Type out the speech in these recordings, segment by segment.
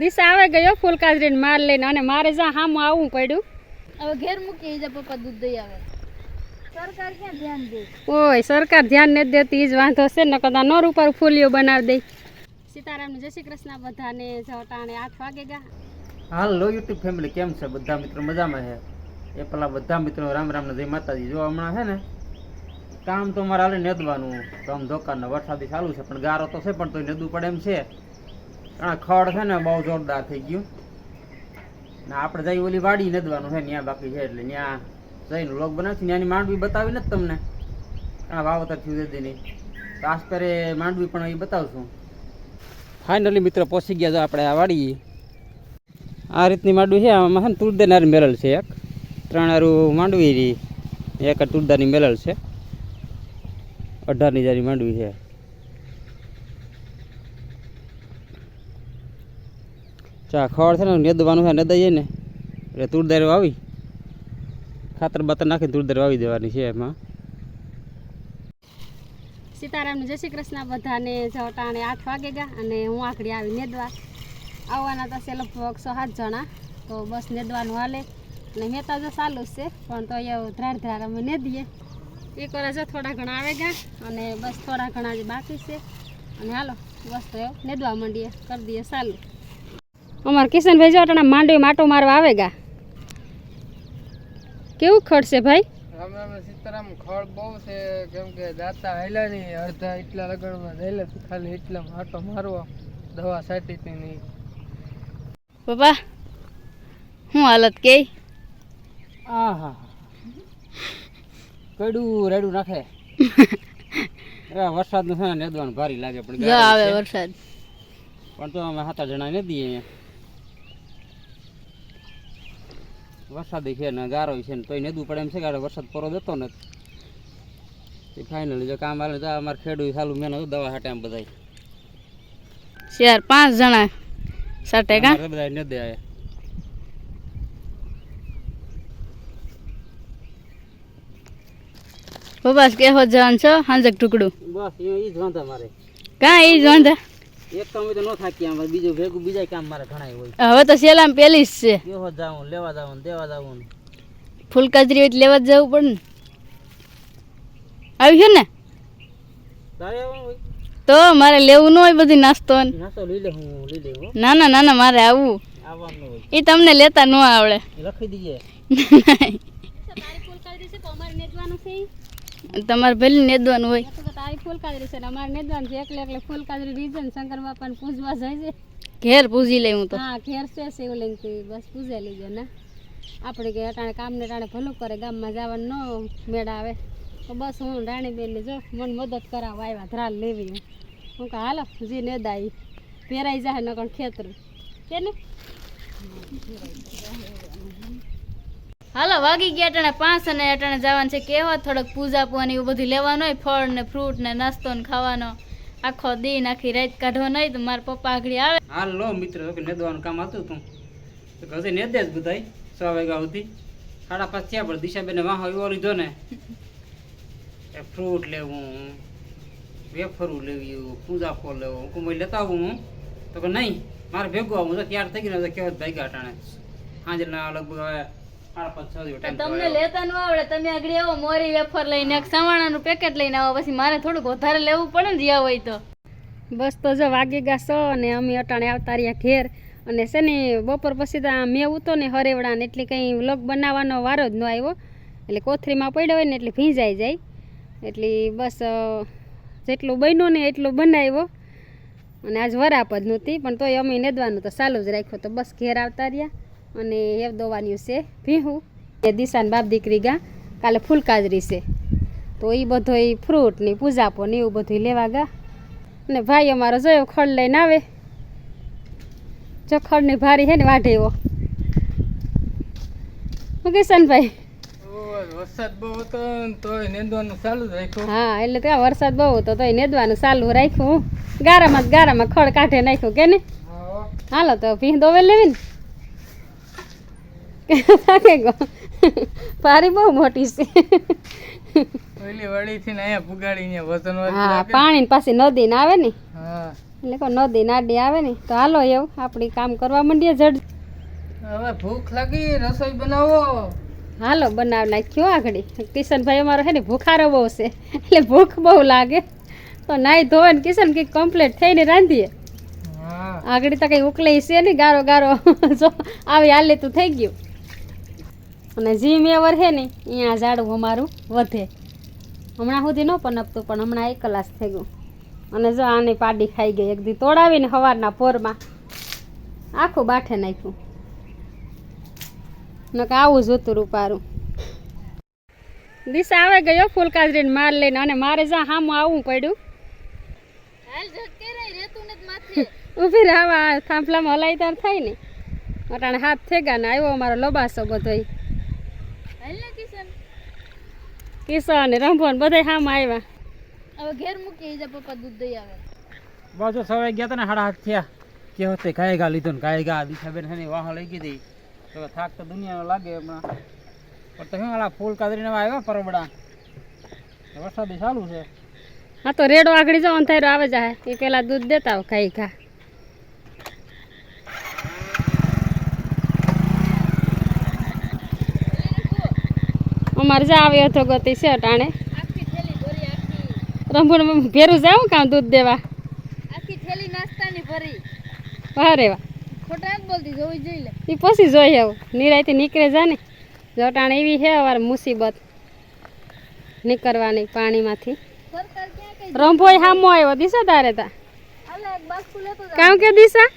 દિશા આવે ગયો ફૂલ કાજરીને માર લઈને અને મારે જ્યાં હામું આવવું પડ્યું. હવે ઘેર મૂકી જાય પપ્પા દૂધ દઈ આવે. સરકાર ક્યાં ધ્યાન દે? ઓય સરકાર ધ્યાન નથી દેતી જ વાંધો છે ને કદાચ નોર ઉપર ફૂલીઓ બનાવી દઈ સીતારામને જય શ્રી કૃષ્ણ બધાને જટાણે આઠ વાગે ગયા. હાલો યુટ્યુબ ફેમિલી કેમ છે? બધા મિત્રો મજામાં છે? એ પેલા બધા મિત્રો રામ રામ ને જય માતાજી. જો હમણાં છે ને કામ તો મારે હાલે નેદવાનું. ધમ ધોકાને વરસાદી ચાલુ છે પણ ગારો તો છે પણ તોય નેદવું પડે એમ છે. કારણ ખડ છે ને બહુ જોરદાર થઈ ગયું. ને આપણે જઈ ઓલી વાડી નદવાનું છે ત્યાં બાકી છે એટલે ત્યાં જઈને લોક બનાવશું. ત્યાંની માંડવી બતાવી ને તમને. આ વાવતર થયું છે નહીં તો આસપરે માંડવી પણ એ બતાવશું. ફાઇનલી મિત્રો પહોંચી ગયા જો આપણે આ વાડી આ રીતની માંડવી છે, આમાં છે ને તુરદાર મેળલ છે એક. ત્રણ હારું માંડવી એક આ તુરદારની મેળલ છે. અઢારની જારી માંડવી છે. ચા ખડ છે ને નેદવાનું છે જાય ને, એટલે તુરદાર વાવી ખાતર બાતર નાખીને તુરદાર વાવી દેવાની છે એમાં. સીતારામને જય શ્રી કૃષ્ણ, બધાને જટાણે આઠ વાગે ગયા અને હું આખડી આવી નેદવા. આવવાના તો છે લગભગ સો સાત જણા, તો બસ નેદવાનું હાલે. અને મહેતા જો ચાલુ જ છે, પણ તો અહીંયા ધ્રાર ધ્રાર અમે નેદીએ. એ કરે છે થોડા ઘણા આવે ગયા, અને બસ થોડા ઘણા જ બાકી છે. અને હાલો, બસ તો નેદવા માંડીએ, કરી દઈએ ચાલુ. અમારે કિશનભાઈ જો અટાણા માંડવી માટો મારવા આવે ગયા કેવું ખડશે ભાઈ? રામ રામ સીતારામ ખડ બહુ છે કેમ કે દાતા હાલ્યા નહીં અડધા એટલા રહેલા ખાલી એટલા આટો મારવા દવા છાંટી નહીં પપ્પા શું હાલત કે? આહા. હા કડું રેડું નાખે. વરસાદનું છે ને નેદવાનું ભારી લાગે પણ આવે વરસાદ. પણ તો અમે સાત જણા નથી અહીંયા વરસાદ છે ને ગારો છે ને તોય નેદું પડે એમ છે કે વરસાદ પરો દેતો નથી. ફાઇનલી જો કામ આવે તો અમારે ખેડૂત સાલું મહેનત દવા હાટે આમ બધા ચાર પાંચ જણા સાટે કા? બધા દે આવે કે કેવો જવાન છો? હાંજક ટુકડું. બસ એ જ વાંધા મારે. કા એ જ વાંધા? એક કામ તો ન થાકી આમ બીજું ભેગું બીજા કામ મારે ઘણા હોય. હવે તો સેલામ પેલી જ છે કેવો જાવું લેવા જાવું દેવા જાવું ફૂલ કચરી હોય લેવા જ જવું પડે ને. આવી છે ને? તો મારે લેવું ન હોય બધી નાસ્તો ને. નાસ્તો લઈ લે હું લઈ લે હો. ના ના ના મારે આવવું. એ તમને લેતા ન આવડે. લખી દીજે. તારી તમારે ભલે નેદવાનું હોય. તો તારી ફૂલ કાજરી છે ને અમારે નેદવાનું છે. એકલે એકલે ફૂલ કાજરી રીઝન શંકર બાપાને પૂજવા જાય છે. ઘેર પૂજી લઈ હું તો. હા ઘેર છે શિવલિંગ તું બસ પૂજે લેજો ને. આપણે કે અટાણે કામ ને ટાણે ભલું કરે ગામમાં જવાનું ન મેળા આવે. તો બસ હું રાણીબેન ને જો મને મદદ કરાવવા આવ્યા ધ્રાલ લેવી હું. હું કે હાલો જી નેદાઈ. પહેરાઈ જાય નકણ ખેતર. કે ને હાલો, વાગી ગયા અટાણે પાંચ અને અટાણે જવાનું છે કેવા થોડોક પૂજા પૂવાની એવું બધું લેવાનું હોય, ફળ ને ફ્રૂટ ને નાસ્તો ને ખાવાનો. આખો દી આખી રાત કાઢવો નહીં તો મારા પપ્પા આગળ આવે. હાલ, લો મિત્ર કે નેદવાનું કામ હતું તું. તો કહે નેદે જ બધાય છ વાગ્યા સુધી. સાડા પાંચ થયા પણ દિશાબેને વાહો એવો લીધો ને. એ ફ્રૂટ લેવું, વેફરું લેવું, પૂજા ફળ લેવું હું મેં લેતા આવું હું. તો કે નહીં, મારે ભેગું આવું તો તૈયાર થઈ ગયું કેવા ભાગ્યા અટાણે. સાંજના લગભગ તમને લેતા ન આવડે તમે આગળ આવો મોરી વેફર લઈને એક સવાણાનું પેકેટ લઈને આવો પછી મારે થોડુંક વધારે લેવું પડે ને જ્યાં હોય તો. બસ તો જો વાગી ગયા સો અને અમે અટાણે આવતા રહ્યા ઘેર. અને છે ને બપોર પછી તો આ મેં ઉતો ને હરેવડા ને એટલે કંઈ વ્લોગ બનાવવાનો વારો જ ન આવ્યો. એટલે કોથરીમાં પડ્યો હોય ને એટલે ભીંજાઈ જાય. એટલે બસ જેટલું બન્યું ને એટલું બનાવ્યો. અને આજ વરાપ જ નહોતી પણ તોય અમે નેદવાનું તો ચાલુ જ રાખ્યો તો બસ ઘેર આવતા રહ્યા. અને હેવ દોવાનું છે ભીહું. એ દિશાન બાપ દીકરી ગા કાલે ફૂલકાજરી છે. તો એ બધો ફ્રૂટની પૂજાપો ને એવું બધું લેવા ગા. અને ભાઈ અમારો જોયો ખડ લઈને આવે. જો ખડની ભારી હે ને વાઢે એવો હું કિશનભાઈ વરસાદ બહુ હતો તોય નેંદવાનું ચાલુ રાખ્યું. હા એટલે ત્યાં વરસાદ બહુ હતો તો નેદવાનું ચાલુ રાખ્યું. ગારામાં ગારામાં ખડ કાઢે નાખ્યું કે ને? હાલો તો ભીં દોવે લેવી ને. ગો પારી બહુ મોટી છે. ઓલી વળી થી અહીંયા પુગાડી ને વજન હા પાણી પાછી નદી ને આવે ને. હા. એટલે કો નદી નાડી આવે ને તો હાલો એવું આપણી કામ કરવા માંડીએ જડ. હવે ભૂખ લાગી રસોઈ બનાવો. હાલો બનાવ નાખ્યો આગળ. કિશનભાઈ અમારો હે ને ભૂખારો બહુ છે. એટલે ભૂખ બહુ લાગે. તો નાઈ ધોવાને કિશન કંઈક કમ્પ્લીટ થઈને રાંધીએ. હા. આગળ તો કંઈ ઉકલે છે ને ગારો ગારો. જો આવી હાલે તું થઈ ગયું. અને જીમ એવર છે ને અહીંયા ઝાડવું અમારું વધે. હમણાં સુધી ન પનપતું પણ હમણાં એક કલાસ થઈ ગયું. અને જો આની પાડી ખાઈ ગઈ એકદી તોડાવીને સવારના પોરમાં આખું બાઠે નાખ્યું. નકે આવું જોતું રૂપારું. દિશા આવે ગયો ફૂલકાજરીને માર લઈને અને મારે જા હામું આવવું પડ્યું. ઊભી રહેવા થાંભલામાં હલાઈ તાર થાય ને. અટાણે હાથ થઈ ગયા ને આવ્યો અમારો લબાસો બધોય. ને કિશન. અને રંભોન બધાય હામાં આવ્યા હવે ઘેર મૂકી જા પપ્પા દૂધ દઈ આવે. બાજુ સવારે ગયા હતા ને સાડા હાથ થયા. કે હોતે કાય ગા લીધો ને કાય ગા દિશાબેન છે ને વાહ લઈ ગઈ હતી. તો થાક તો દુનિયાનો લાગે હમણાં. પણ તમે આલા હાલા ફૂલ કાદરીને આવ્યા પરબડા વરસાદ ચાલુ છે. હા તો રેડો આગળ જવાનું થાય આવે જાય એ પેલા દૂધ દેતા ખાઈ ખા અમારે જાવે હતો ગતિ છે અટાણે. રંભણ ભેરું જાવ કામ દૂધ દેવા? આખી થેલી નાસ્તાની ભરી. વારે વાહ. ખોટા બોલતી જોઈ જોઈ લે. એ પછી જોઈ આવું નિરાયથી નીકળે જા ને. જોટાણ એવી છે અવાર મુસીબત. નીકળવાની પાણીમાંથી. રંભોય હામો આવ્યો. દિશા તારે તા. કામ કે દિશા?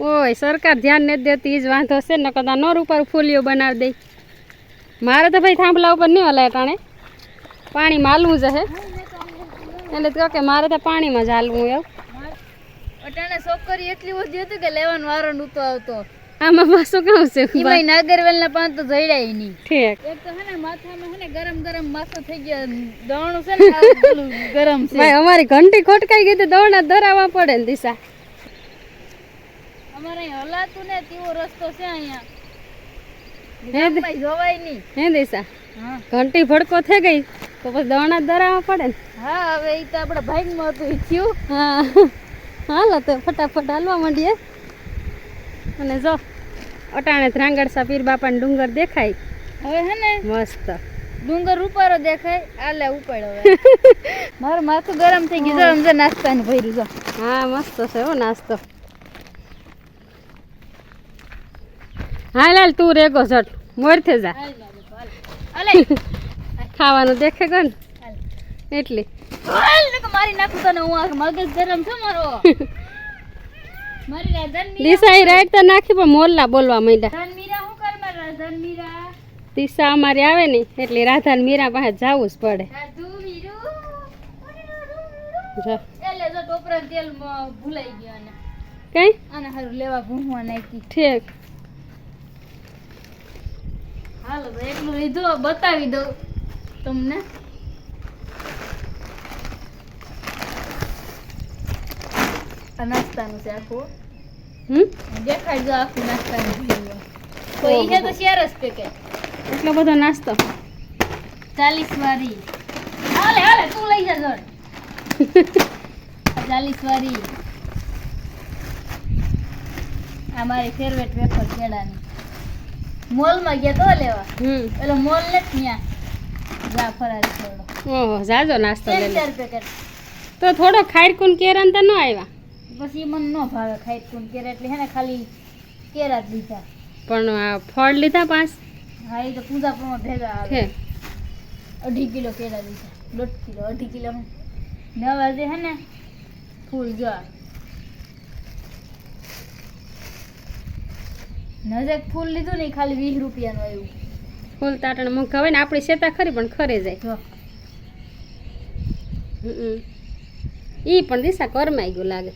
ઓય સરકાર ધ્યાન નથી દેતી એ જ વાંધો છે. ને કદાચ નોર ઉપર ફૂલીઓ બનાવી દઈ મારે તો ભાઈ થાંભલા ઉપર નહીં હલાય ટાણે પાણી માલવું છે એટલે તો કહે કે મારે તો પાણીમાં જ હાલવું એવું. અટાણે છોકરી એટલી બધી હતી કે લેવાનો વારો નહોતો આવતો. આમાં પાછું કેવું છે એમાં નાગરવેલ ના પાન તો જઈડાય નહીં. ઠીક. એક તો હે ને માથામાં હે ને ગરમ ગરમ માથો થઈ ગયો. દોણું છે ને ગરમ છે. ભાઈ અમારી ઘંટી ખોટકાઈ ગઈ તો દોણા ધરાવવા પડે ને દિશા. અમારે હલાતું ને તેવો રસ્તો છે અહીંયા. જોવાય નહીં. હે હા. ઘંટી ભડકો થઈ ગઈ તો પછી દાણા ધરાવવા પડે ને. હા હવે એ તો આપણા ભાગમાં હતું ઈ થયું. હા. હાલો તો ફટાફટ હાલવા માંડીએ. અને જો અટાણે ધ્રાંગડસા પીર બાપાને ડુંગર દેખાય. હવે હે ને મસ્ત. ડુંગર ઉપરો દેખાય આલે ઉપાડો હવે. મારું માથું ગરમ થઈ ગયું. જો સમજો નાસ્તાને ભર્યું જો. હા મસ્ત છે હો નાસ્તો. હા લાલ તું રેગો ઝટ મોરથે જા. ખાવાનું દેખે હાલ. એટલી. મારી નાખું તને. હું આ મગજ ગરમ છે મારો. મારી મીરા દિશા રાઈટ તો નાખી પણ મોરલા બોલવા માંડ્યા. મીરા મારી મીરા. દિશા અમારી આવે ને એટલે રાધા મીરા પાસે જવું જ પડે. મીરુ ગયો અને હારું લેવા ભૂંહવા નાખી. ઠીક. હાલો તો એટલું લીધું બતાવી દઉં તમને. નાસ્તાનું છે આખું. દેખાડજો આખું નાસ્તાનું. તો છે તો શેર જ પેકેટ એટલો બધો નાસ્તો? ચાલીસ વાળી હાલે હાલે તું લઈ જા જોડ ચાલીસ વાળી આ મારી ફેવરેટ વેફર કેળાની. મોલમાં ગયા તો લેવા. હમ. એટલે મોલ ને ત્યાં. જા ફરારી થોડો. ઓહો જાજો નાસ્તો લઈ લે. પેકેટ તો થોડો ખાઈરકુન કેરા તો ન આવ્યા પછી મને ન ભાવે ખાઈ તું કેરા એટલે હે ને ખાલી કેરા જ લીધા. પણ આ ફળ લીધા પાંચ હા એ તો પૂજા પ્રમાણે ભેગા આવે. અઢી કિલો કેરા લીધા. દોઢ કિલો અઢી કિલો. નવા જે હે ને ફૂલ જો નજેક ફૂલ લીધું ને ખાલી વીસ રૂપિયાનું આવ્યું. ફૂલ તાટણ મૂંઘા હોય ને આપણી શેતા ખરી પણ ખરે જાય. ઈ પણ દિશા કરમાઈ ગયું લાગે.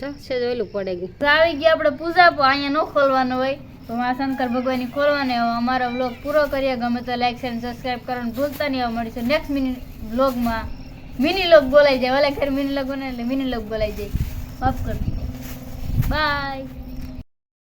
જો છે જોયેલું પડે ગયું. તો આવી ગયા આપણે પૂજા પણ અહીંયા ન ખોલવાનો હોય. તો મા શંકર ભગવાનની ખોલવાની હોય. અમારો વ્લોગ પૂરો કરીએ. ગમે તો લાઈક શેર સબસ્ક્રાઈબ કરવાનું ભૂલતા નહીં. હવે મળીશું નેક્સ્ટ મિની વ્લોગમાં મિની લોગ બોલાઈ જાય. ઓલા ખેર મિની લોગ બને એટલે મિની લોગ બોલાઈ જાય. માફ કરજો બાય